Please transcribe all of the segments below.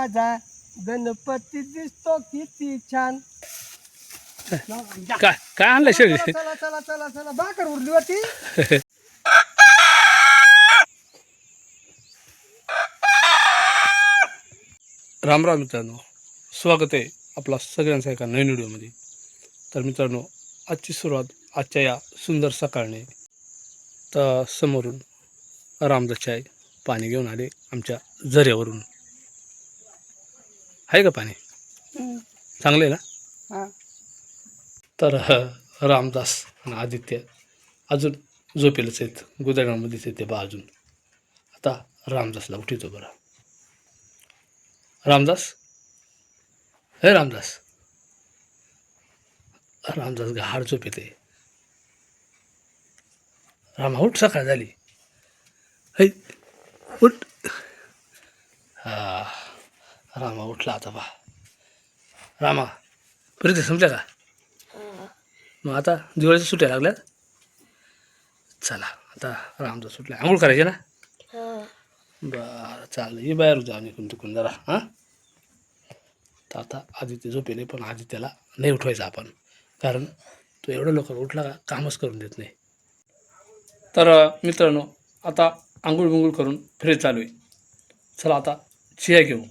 माझा गणपती दिसतो किती छान. काय काय आणलं शेळी चला चला चला चला चला. भाकर उरली होती. राम राम मित्रांनो. स्वागत आहे आपला सगळ्यांचा एका नवीन व्हिडिओमध्ये. तर मित्रांनो आजची सुरुवात आजच्या या सुंदर सकाळने तर समोरून रामदासचे आहे पाणी घेऊन आले आमच्या झऱ्यावरून. आहे का पाणी? चांगलं आहे ना. तर रामदास आणि आदित्य अजून झोपेलच आहेत. गुदड्यांमध्येच येते बा अजून. आता रामदासला उठवतो बरं. रामदास? हे रामदास. रामदास गाहाड झोप येते रामा उठ सकाळ झाली. है उठ. हा. रामा उठला आता बा रामा परीक्षा संपल्या का? मग आता दिवाळीच्या सुट्ट्या लागल्यात? चला आता रामदास सुटल्या. आंघोळ करायची ना? बरं चालेल. ये बाहेर जाऊन इकडून तिकडून जरा हां? तर आता आदित्य झोपेले पण आदित्यला नाही उठवायचं आपण. कारण तो एवढं लवकर उठला का कामच करून देत नाही. तर मित्रांनो आता आंघोळ बिंघोळ करून फ्रेश चालू आहे. चला आता चिया घेऊ.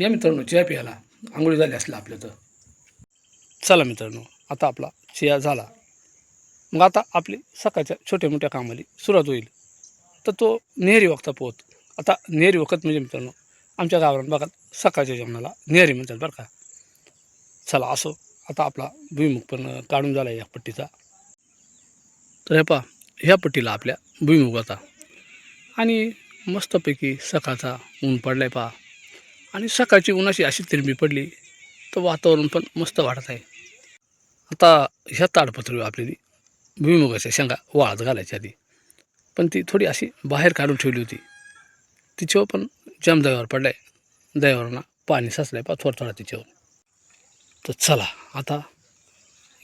या मित्रांनो चिया प्यायला. आंघोळी झाली असल्या आपल्या तर. चला मित्रांनो आता आपला चिया झाला. मग आता आपली सकाळच्या छोट्या मोठ्या कामाली सुरुवात होईल. तर तो नेहरी वखता पोहत. आता नेहरी वखत म्हणजे मित्रांनो आमच्या गावात भागात सकाळच्या जेवणाला नेहरी म्हणतात बरं का. चला असो आता आपला भुईमुख पण काढून झाला या पट्टीचा. तर हे पहा ह्या पट्टीला आपल्या भुईमुख होता आणि मस्तपैकी सकाळचा ऊन पडलाय पहा. आणि सकाळची उन्हाची अशी तिरमी पडली तर वातावरण पण मस्त वाटत आहे. आता ह्या ताडपत्रीवर आपली भुईमुगाच्या शेंगा वाळत घालायच्या आधी. पण ती थोडी अशी बाहेर काढून ठेवली होती. तिच्यावर पण जाम दह्यावर पडलाय. दह्यावरनं पाणी साचलंय पा थोडा थोडा तिच्यावर. तर चला आता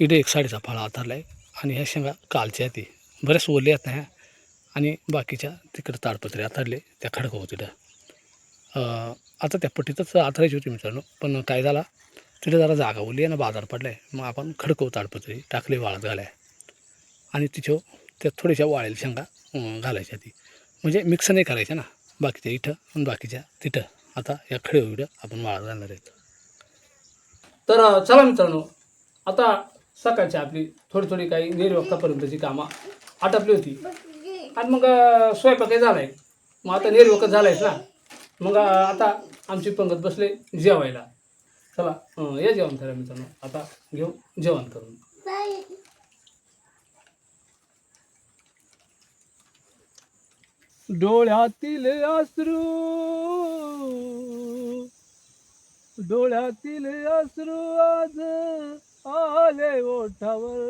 इकडे एक साडीचा फाळा आथरला आहे आणि ह्या शेंगा कालच्या ती बऱ्याच ओरले आहेत ना ह्या. आणि बाकीच्या तिकडे ताडपत्रे आथरले त्या खडकं होते आता त्या पट्टीतच आथरायची होती मित्रांनो. पण काय झाला? तिथे जरा जागा उरली आहे ना बाजार पडला आहे मग आपण खडकव ताडपत्री टाकले वाळत घालाय. आणि तिच्यावर त्या थोड्याशा वाळेल शेंगा घालायच्या ती. म्हणजे मिक्स नाही करायच्या ना. बाकीच्या इथं आणि बाकीच्या तिथं. आता या खडे इकडं आपण वाळत घालणार आहेत. तर चला मित्रांनो. आता सकाळची आपली थोडी थोडी काही निर्वक्तापर्यंतची कामं आटपली होती. आणि मग स्वयंपाक स्वयंपाकही झाला आहे मग आता निर्वकत झालायच ना. मग आता आमची पंगत बसले जेवायला. चला या जेवण करा मित्रांनो. आता घेऊ जेवण करून. डोळ्यातील अश्रू डोळ्यातील अश्रू आज आले ओठावर.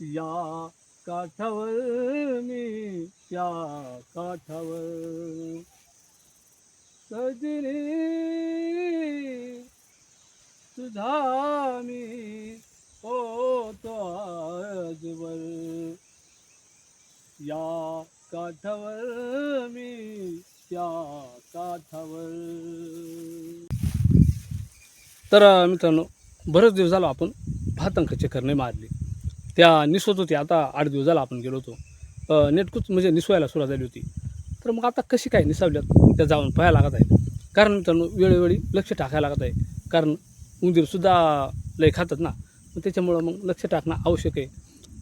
या काठावर मी त्या काठावर. सजनी तुझा मी होतो आजवर. या काठावर मी त्या काठावर. तर मित्रांनो बरेच दिवस झालो आपण भातंक चक्कर नाही मारली. त्या निसत होती. आता आठ दिवस झाला आपण गेलो होतो. नेटकूच म्हणजे निसवायला सुरुवात झाली होती. तर मग आता कशी काय निसावल्यात त्या जाऊन पाहायला लागत आहे कारण मित्रांनो वेळोवेळी लक्ष टाकायला लागत आहे. कारण उंदीरसुद्धा लय खातात ना. मग त्याच्यामुळं मग लक्ष टाकणं आवश्यक आहे.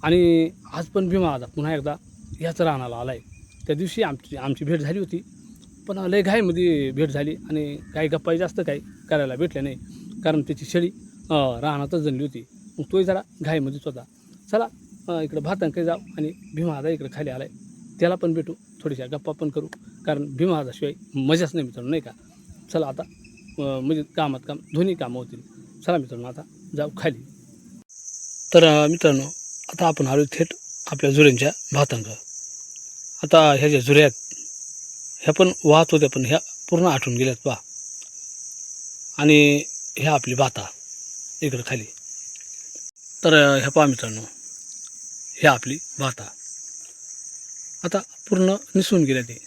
आणि आज पण भीमा आता पुन्हा एकदा याच रानाला आला आहे त्या दिवशी आमची आमची भेट झाली होती. पण लय घाईमध्ये भेट झाली आणि काही गप्पाही जास्त काही करायला भेटल्या नाही. कारण त्याची शेळी अं, रानातच जणली होती. मग तोही जरा घाईमध्येच होता. चला इकडं भातांकडे जाऊ आणि भीमा आता इकडं खाली आला आहे त्याला पण भेटू थोडीशा गप्पा पण करू. कारण भीमहाजाशिवाय मजाच नाही मित्रांनो नाही का? चला आता म्हणजे कामात काम दोन्ही कामं होतील. चला मित्रांनो आता जाऊ खाली. तर मित्रांनो आता आपण आलो थेट आपल्या जुऱ्यांच्या भातांकडं आता ह्या ज्या जुऱ्या आहेत ह्या पण वाहत होत्या पण ह्या पूर्ण आठवून गेल्यात पहा. आणि ह्या आपली भाता इकडं खाली. तर ह्या पहा मित्रांनो हे आपली भाता आता पूर्ण निसून गेल्या ते.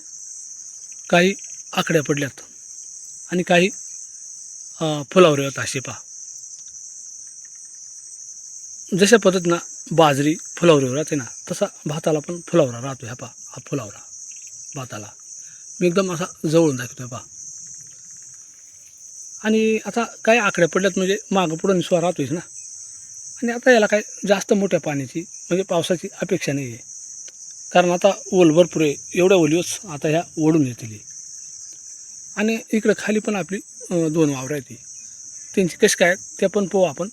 काही आकड्या पडल्यात आणि काही फुलावर येतात असे पहा. जशा पद्धतीनं बाजरी फुलावरीवर राहते ना तसा भाताला पण फुलावरा राहतो ह्या पहा हा फुलावरा भाताला. मी एकदम असा जवळून दाखवतो पहा. आणि आता काही आकड्या पडल्यात म्हणजे मागं पुढं निसवा राहतोच ना. आणि आता याला काय जास्त मोठ्या पाण्याची म्हणजे पावसाची अपेक्षा नाही आहे. कारण आता ओल भरपूर आहे एवढ्या ओलीवच आता ह्या ओढून येतील आणि इकडं खाली पण आपली दोन वावरं आहेत ती. त्यांची कशी काय त्या पण पाहू आपण.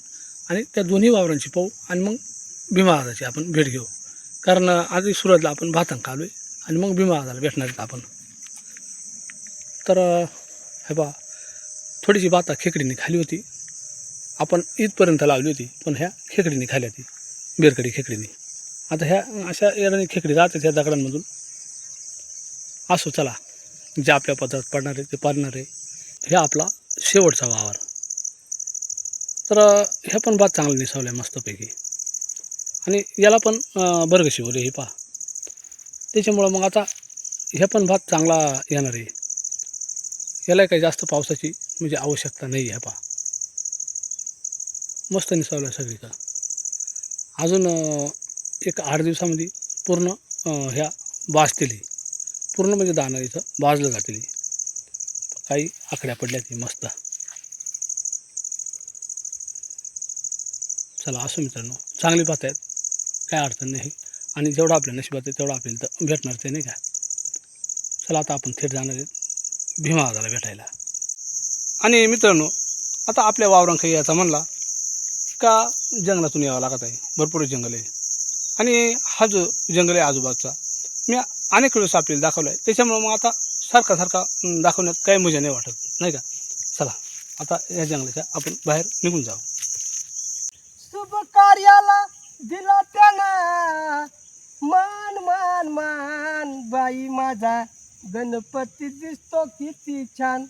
आणि त्या दोन्ही वावरांची पाहू आणि मग भीमा आजाची आपण भेट घेऊ. कारण आधी सुरुवातला आपण भातांक आलो आहे आणि मग भीमा आजाला भेटणार आहेत आपण. तर हे बा थोडीशी भाता खेकडीने खाली होती. आपण इथपर्यंत लावली होती पण ह्या खेकडीने खाल्या ती बेरकडी खेकडीने. आता ह्या अशा येणारी खेकडी राहतात ह्या दगडांमधून. असो चला जे आपल्या पदार्थ पडणार आहे ते पडणार आहे. हे आपला शेवटचा वावर. तर हे ह्या पण भात चांगलं निसावलं आहे मस्तपैकी. आणि याला पण अं, शिवले हे पहा. त्याच्यामुळं मग आता ह्या पण भात चांगला येणार आहे. याला काही जास्त पावसाची म्हणजे आवश्यकता नाही आहे पहा. मस्त निसावलं आहे सगळीकडं. अजून एक आठ दिवसामध्ये पूर्ण ह्या भाजतील. पूर्ण म्हणजे दाणं इथं बाजलं जातील. काही आकड्या पडल्या ती मस्त. चला असं मित्रांनो चांगली बात आहेत काय अडचण नाही. आणि जेवढं आपल्या नशिबात आहे तेवढं आपल्याला तर भेटणार ते नाही का? चला आता आपण थेट जाणार आहेत भीमा आजाला भेटायला. आणि मित्रांनो आता आपल्या वावरांकडे यायचा म्हणला का जंगलातून यावं लागत आहे. भरपूर जंगल आहे. आणि हा जो जंगल आहे आजूबाजूचा मी अनेक वेळेस आपल्याला दाखवला आहे त्याच्यामुळं मग आता सारखा सारखा दाखवण्यात काही मजा नाही वाटत. नाही का? चला आता या जंगलाच्या आपण बाहेर निघून जाऊ. शुभ कार्याला दिला त्यानं. मान मान मान बाई माझा. गणपती दिसतो किती छान.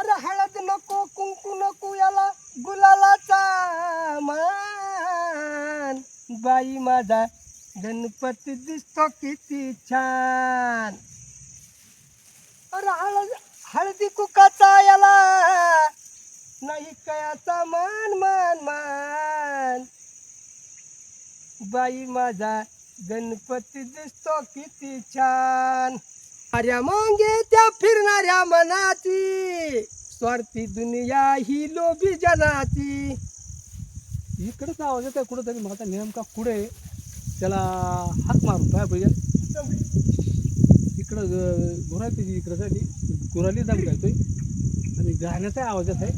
अरे हळद नको कुंकू नको याला गुलालाचा मान. बाई माझा गणपती दिसतो किती छान. अरे हळद हळदी कुकाचा याला नाही कयाचा मान मान मान. बाई माझा गणपती दिसतो किती छान. अऱ्या मांगे त्या फिरणाऱ्या मनाची. स्वार्थी दुनिया ही लोभी जनाची. इकडंच आवाज येत आहे कुठं तरी माझा नेमका कुठे त्याला हात मारून काय पाहिजे इकडं ग- गुराती जी गुराली दम गायतोय आणि गाण्याचा आवाज येत आहे.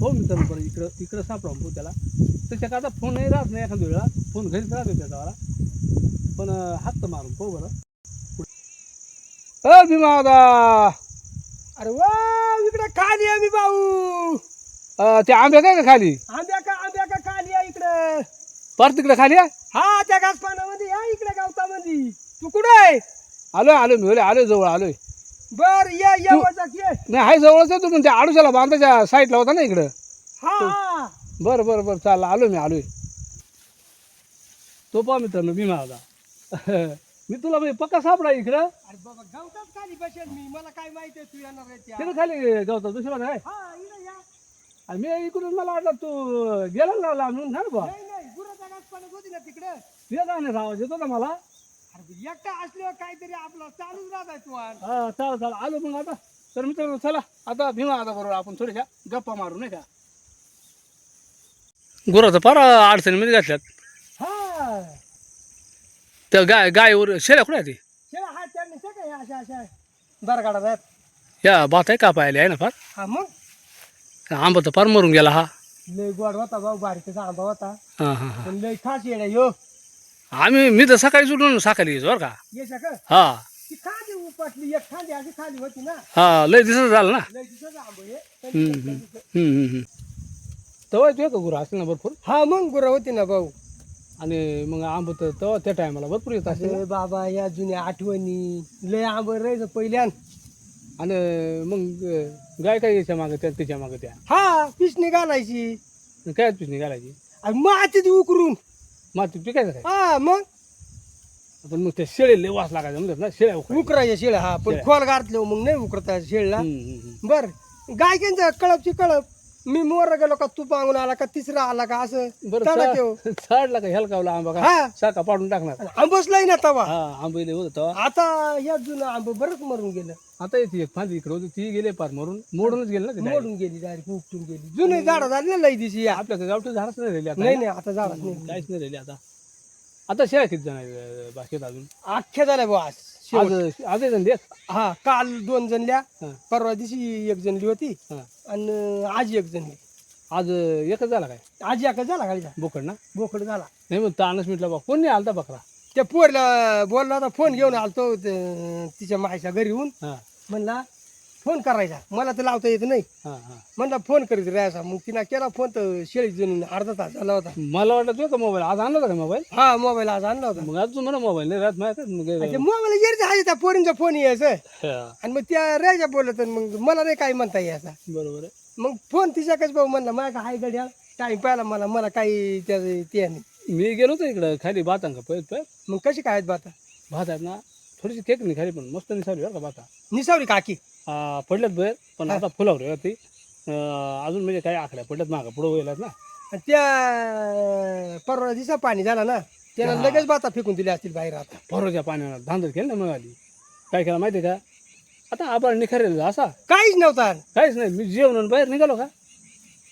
हो मित्रांनो बरं इकडं इकडं सापडा भाऊ त्याला. त्याच्या आता फोन नाही राहत नाही एखाद्या वेळा फोन घरीच राहतो त्याचा मला पण हात तर मारून पाहू बरं. अ भीमा दादा अरे वा इकडे खाली आहे मी भाऊ. अं, ते आंबे काय का खाली? आंब्या का आंब्या का खाली आहे इकडे? परत तिकडे खाली आहे? हा त्या घासपानामध्ये या इकडे गावतामध्ये. तू कुठे आहे? आलोय आलोय मी आलोय जवळ आलोय बर ये ये तू- वजाक ये. नाही हाय जवळच आहे तू पण त्या आडूच्याला बांधाच्या साईडला होता ना इकडं. हा. हा बरं बरं बरं चाल आलो मी आलोय तो पहा मित्रांनो मी माझा मी तुला म्हणजे पक्का सापडा इकडं? अरे बाबा गवतात खाली बसेल मी. मला काय माहिती आहे तू येणार आहे त्या. तिकडं खाली गवता दुसरा काय? हा इकडे या. आणि मी इकडून मला वाटलं तू गेला ना लांबून ना बा नाही नाही गुराचा घासपाना होती ना तिकडे. तुझ्या गाण्याचा आवाज येतो ना मला. अरे एकटा असल्यावर काहीतरी आपलं चालूच राहत आहे तू आज. हा चाल चाल. आलो मग आता. तर मित्रांनो चला. आता भीमा आता बरोबर आपण थोड्याशा गप्पा मारू नाही का? गुराचं फार अडचणीमध्ये घातल्यात. हा. त्या गाय गायवर शेऱ्या कुठे आहे ती शेळा त्यांनी सगळे अशा अशा दरगाडा आहेत. या बात आहे का पाहिली आहे ना फार? हा मग? आंबा तर फार मरून गेला हा. लय गोड होता भाऊ बारीकचा आंबा होता. हां हां हां. पण लय खास येडा यो. आम्ही मी तर सकाळी उठून सकाळी येतो बरं का. हा. ती खाली उपटली एक खाली अशी खाली होती ना. हा लय दिसत झालं ना. लय दिवसाचं आंबं हे. हम्म, हम्म, हम्म, हम्म, हम्म. तेव्हा येतो का गुरु असेल ना भरपूर. हा मग गुरं होती ना भाऊ. आणि मग आंब तर तेव्हा त्या टायमाला भरपूर येत. अरे बाबा या जुन्या आठवणी. लय आंबं राहायचं पहिल्यान आणि. मग गाय काय यायच्या मागं त्या त्याच्या मागं त्या? हा पिसणी घालायची. काय पिसणी घालायची? आणि मातीत उकरून. माती पिकायचं काय? हा मग? पण मग त्या शेळे लय वास लागायचा म्हणतात ना शेळ्या. उकरायच्या शेळ्या हा पण शेळ्या. खोल गाठले मग नाही उकरता शेळला. हम्म, हम्म, हम्म. बर कळपची कळप. मी मोर गेलो का तू पांगून आला का तिसरा आला का असं? बरं तडा ठेव. चा- चाडला का हेलकावला आंबा का? हा. शाखा पाडून टाकणार. आंबोसलाही ना तवा. हा आंबे होत तेव्हा आता या जुनं आंब बरंच मरून गेलं. आता येते एक फांदी इकडे होती ती गेले पार मरून. मोडूनच गेले ना ते direct. मोडून गेली डायरेक्ट उपटून गेली. जुने झाड झाले ना लई दिशी या. आपल्या गावठी झाडच नाही राहिली आता नाही नाही आता झाडच नाही. काहीच नाही राहिली आता. आता शेळ्या किती जण आहेत बाकीत अजून? अख्ख्या झाल्या बुवा. आज आज देत हा काल दोन जणल्या हा. परवा दिवशी एक जणली होती हा. आणि आज एक जणली आज एकच झाला काय? आज एकच झाला गाडीचा बोकड ना? बोकड झाला. नाही मग तानच मिटला बा. कोण नाही आलता बकरा? त्या पोरला बोलला होता फोन घेऊन आलतो ते- तिच्या मायच्या घरी येऊन. हा. म्हणला फोन करायचा. मला तर लावता येत नाही. हा हा. म्हणला फोन करीत राहायचा मग तिनं केला फोन तर शेळी जणून अर्धा तास झाला होता. मला वाटलं तुझा का मोबाईल आज आणला होता का मोबाईल हा मोबाईल आज आणला होता. मग आज तू म्हणा मोबाईल नाही राहत माहिती मोबाईल येरचा आहे त्या पोरींचा फोन यायचं आणि मग त्या राहायच्या बोलत मग मला नाही काही म्हणता यायचा बरोबर आहे. मग फोन तिच्याकच भाऊ म्हणला माझ्या हाय गड्या? टाइम पाहिला मला. मला काही त्या ते नाही. मी गेलो होतो इकडं खाली भात का पळत पळत मग कशी काय आहेत बाता? भात आहेत ना थोडीशी केक नाही खाली पण मस्त निसावली बरं का भाता निसावली काकी. आ, पडल्यात बाहेर पण आता फुलावर आहे ती अं, अजून म्हणजे काही आखड्या पडल्यात मागं पुढं व्हायलात ना. आणि त्या परवा दिवसा पाणी झाला ना त्यानं लगेच बाता फेकून दिल्या असतील बाहेर आता. परवाच्या पाण्याला धांदर केलं ना मिळाली काय केलं माहिती आहे का? आता आपण निखरेल असा. काहीच नव्हता. काहीच नाही मी जेवण बाहेर निघालो का?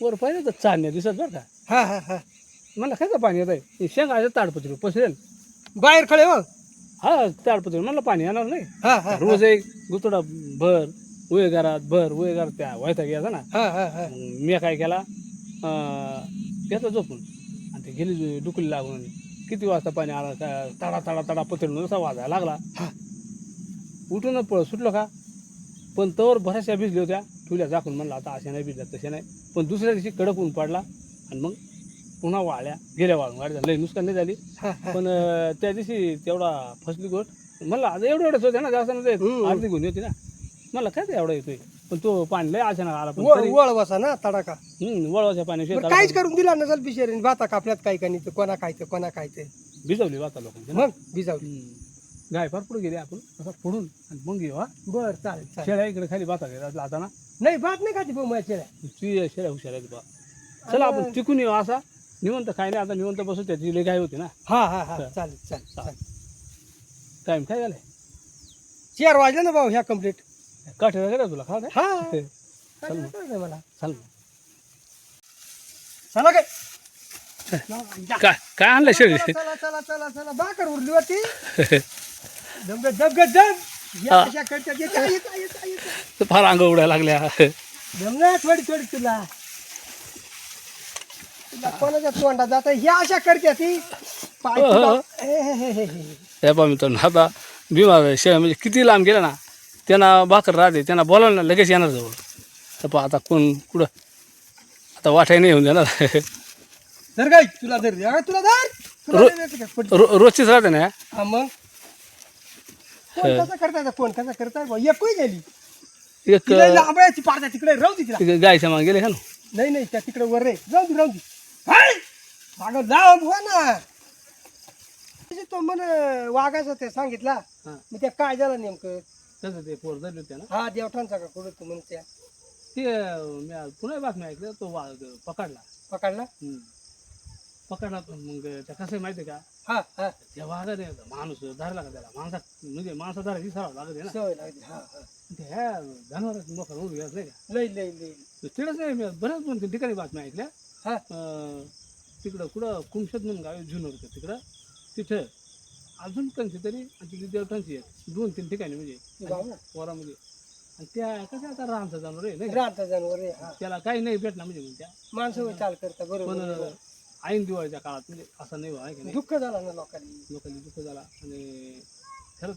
वर पाहिजे तर चालण्या दिसत बरं का? हा हा हा. मला खायचं पाणी येत आहे शेंगाचं ताडपत्री पसरेल. बाहेर खळे हो हा ताडपत्री मला पाणी येणार नाही. हा हा रोज एक गुतडा भर उये घरात भर उये घरात त्या व्हायचा घ्यायचा ना. हा हा हा. मग मी काय केला अं, घेतलं झोपून. आणि ते गेली डुकली लागून. किती वाजता पाणी आला का तडा तडा तडा पत्रिन असा वाजायला लागला. उठून पळ सुटलो का? पण तवर बऱ्याचशा भिजल्या होत्या. ठुल्या झाकून म्हणलं आता अशा नाही भिजल्या तशा नाही. पण दुसऱ्या दिवशी कडक ऊन पडला. आणि मग पुन्हा वाळल्या गेल्या वाळून वाढल्या लई नुकसान नाही झाली. पण त्या दिवशी तेवढा फसली गोष्ट. म्हणलं आता एवढं एवढंच होते ना जास्त हम्म. अर्धी गुन्हे होती ना. मला काय ते एवढा येतोय? पण तो पाणी लय अचानक आला पण वळ तरी- वळ बसा ना तडाका हम्म, वळवाच्या बरं, पाण्याशिवाय काहीच करून दिला नसेल बिचारीने भाता कापल्यात काही काही नाही कोणा खायचं कोणा खायचं. भिजवली वाचा लोकांची ना. मग भिजावली. हम्म. गाय फार पुढे गेली आपण. असं फोडून आणि मग घेऊ हा. बर चालेल चालेल. शेळ्या इकडे खाली बाता गेला आता ना नाही भात नाही खाती भाऊ माझ्या ती शेळ्या हुशार आहेत बा. चला आपण टिकून येऊ असा. निवंत काय नाही आता निवंत बसू त्याची लई गाय होती ना. हा हा हा चालेल चालेल चालेल. टाइम काय झालाय? चार वाजले ना भाऊ ह्या कंप्लीट काठी वगैरे तुला खा हा. चल काय मग. मला. चल चला काय? काय काय आणलं शेळी चला चला चला चला. बाकर उरली होती. दम दम दम या अशा करतात येता येता येता येता फार अंग उडायला लागल्या. दम ना थोडी थोडी तुला. कोणाच्या तोंडात जात ह्या अशा करते ती. पाय हो, तुला- हो. हे, हे, हे, हे, हे. हे मित्रांनो आता बिमार शेळ्या म्हणजे किती लांब गेला ना त्यांना भाकर राहते त्यांना बोलावलं ना लगेच येणार जवळ. तर पहा आता कोण कुठं? आता वाटाय नाही येऊन देणार. धर गाय तुला धर अगं, तुला धर. तुला रो- रो रोजचीच राहते ना. हा मग? फोन कसा करताय फोन कसा करताय? बुवा? एकही गेली. एक तिला लांबळ्याची पाडता तिकडे राहू दे तिला. एक गायच्या मागे गेले का ना? नाही नाही त्या तिकडे वर रे जाऊ दे राहू दे! अगं जाऊ बुवा ना. तो म्हण वाघाचा ते सांगितला. हा. मग त्या काय झालं नेमकं? तसं ते पोर धरले होते ना. हा देवठांचा का कुठं तू म्हणते. ते मी आज पुन्हा बातमी ऐकलं तो वाघ पकडला. पकडला? हम्म. पकडला पण मग त्या कसं आहे माहिती आहे का? हा हा. त्या वाघाने माणूस धरला का त्याला? माणसा म्हणजे माणसा धरायची सराव लागत आहे ना. सवय लागली हा हा. ते ह्या जनावरात मोठा होऊन गेला नाही का? लई लई लई. तिकडंच नाही मी बऱ्याच दोन तीन ठिकाणी बातम्या ऐकल्या. हा. तिकडं कुठं कुमशत म्हणून गाव जुनं होतं तिकडं. तिथं अजून कोणती तरी आणि तिथे देवठांची आहे दोन तीन ठिकाणी म्हणजे. वरामध्ये आणि त्या कसं आता रामचं जनावर आहे नाही? राहता जनावर रे हा. त्याला काही नाही भेटला म्हणजे मग त्या चाल करता पण बरोबर ऐन दिवाळीच्या काळात म्हणजे असं नाही व्हाय की नाही? दुःख झाला ना लोकांनी. लोकांनी दुःख झाला. आणि खरंच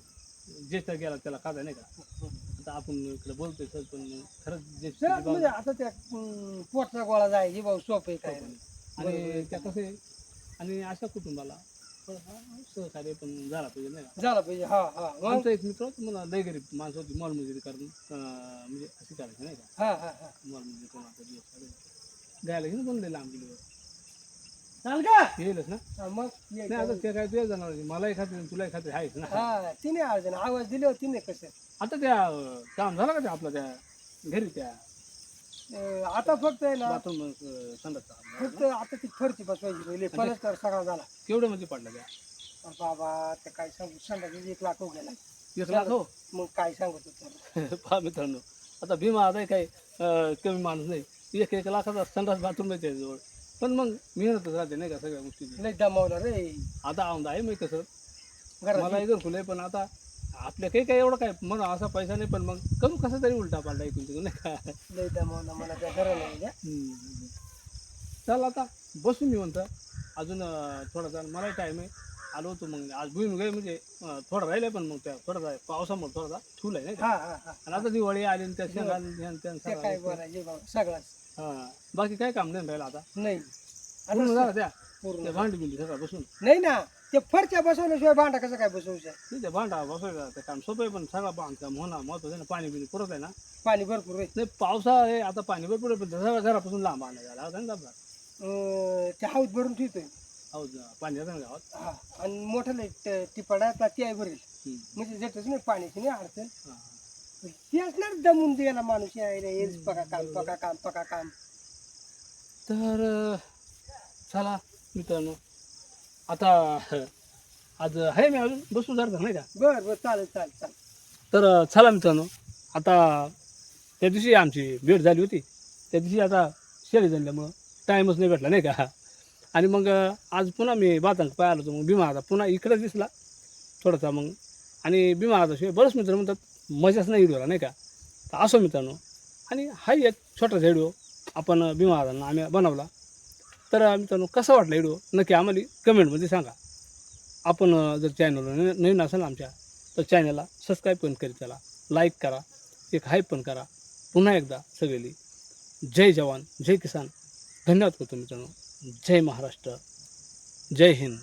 ज्येष्ठ गेला त्याला कादा नाही का? आता आपण इकडे बोलतोय सर पण खरंच जरा म्हणजे आता त्या अं, पोटचा गोळा जायची भाऊ सोप आहे काय? आणि त्या कसं आहे आणि अशा कुटुंबाला सहकार्य पण झाला पाहिजे नाही का? झाला पाहिजे हा हा. मग? आमचा एक मित्र होता मला लय गरीब माणसं होती मॉलमजुरी करून अं, म्हणजे अशी करायची नाही का? हा हा हा. मॉलमजुरी करून आपला दिवस काढायचा. गायला घेऊन पण लय लांब गेली चाल का? येईलच ना? हा, मग ये नाही आता ते काय तुझ्या जाणार मलाही खात्री तुलाही खात्री आहेच ना? हा तिने आवाज आवाज दिले तिने कसं? आता त्या अं, काम झालं का ते आपलं त्या घरी त्या? अं, आता फक्त आहे ना बाथरूम संडासचा. फक्त आता ती फरची बसवायची पहिले पलस्तर सगळा झाला. केवढ्या मध्ये पडला त्या? अरे बाबा ते काय सांगू संध्याकाळी एक लाख गेला. एक लाख हो? मग काय सांगत होतो पहा मित्रांनो आता भीमा आता काही अं, कमी माणूस नाही. एक एक लाखाचा संडास बाथरूम आहे त्याच्याजवळ. पण मग मेहनतच राहते नाही का सगळ्या गोष्टी लय दमावलं रे. आता औंदा आहे मी कसं घरात मला इथं खुलं आहे पण आता आपल्या काही काय एवढं काय मग असा पैसा नाही पण मग करू कसं तरी उलटा पालटा ऐकून तिकडून नाही का? लय दमावलं मला त्या घराला नाही हम्म. चल आता बसून येऊन तर अजून अं, थोडासा मलाही टाईम आहे. आलो होतो मग आज भुईन गे म्हणजे अं, थोडा राहिलाय पण मग त्या थोडासा पावसामुळे थोडासा ठुलाय नाही का? हा हा हा. आणि आता दिवाळी आली आणि त्या शेंगा ते काय सगळं. बोलायचे बाबा सगळाच. हा. बाकी काय काम नाही राहिलं आता? नाही. पूर्ण झालं त्या? पूर्ण. त्या भांडी बिंडी सगळं बसून? नाही ना. ते फरच्या बसवल्याशिवाय भांडा कसं काय बसवूचं नाही ते भांडा बसवायचं ते काम सोपं आहे पण सगळं बांधकाम होणार महत्वाचं आहे ना. पाणी बिणी पुरत आहे ना. पाणी भरपूर आहे. नाही पावसा आहे आता पाणी भरपूर आहे पण ते सगळं घरापासून लांब आणायला झाला. होता ना. अं, ते हाऊस भरून ठेवतोय. हो पाणी ना गावात? हा आणि मोठं लय टिपाडा ती आहे भरेल हम्म. म्हणजे जेटच नाही पाण्याची नाही अडचण. हा. ती असणार दमून द्यायला माणूस आहे रे हेच पका काम पका काम पका काम. तर अं, चला मित्रांनो. आता आज आहे मी अजून बसून जाणार नाही का? बर बर चालेल चालेल चालेल. तर चला मित्रांनो आता त्या दिवशी आमची भेट झाली होती. त्या दिवशी आता शेळी झाल्यामुळं टाईमच नाही भेटला नाही का? आणि मग आज पुन्हा मी बातांक पाहिलं होतो मग भीमा आता पुन्हा इकडे दिसला थोडासा मग. आणि भीमा आता शिवाय बरेच मित्र म्हणतात मजाच नाही व्हिडिओला नाही का? तर असो मित्रांनो आणि हा एक छोटासा व्हिडिओ आपण भीमा आम्ही बनवला. तर आम्ही मित्रांनो कसं वाटलं व्हिडिओ नक्की आम्हाला कमेंटमध्ये सांगा. आपण जर चॅनलवर नवीन असेल आमच्या तर चॅनलला सबस्क्राईब पण करीत चला. लाईक करा. एक हाईप पण करा. पुन्हा एकदा सगळेली जय जवान जय किसान. धन्यवाद करतो मित्रांनो. जय महाराष्ट्र. जय हिंद.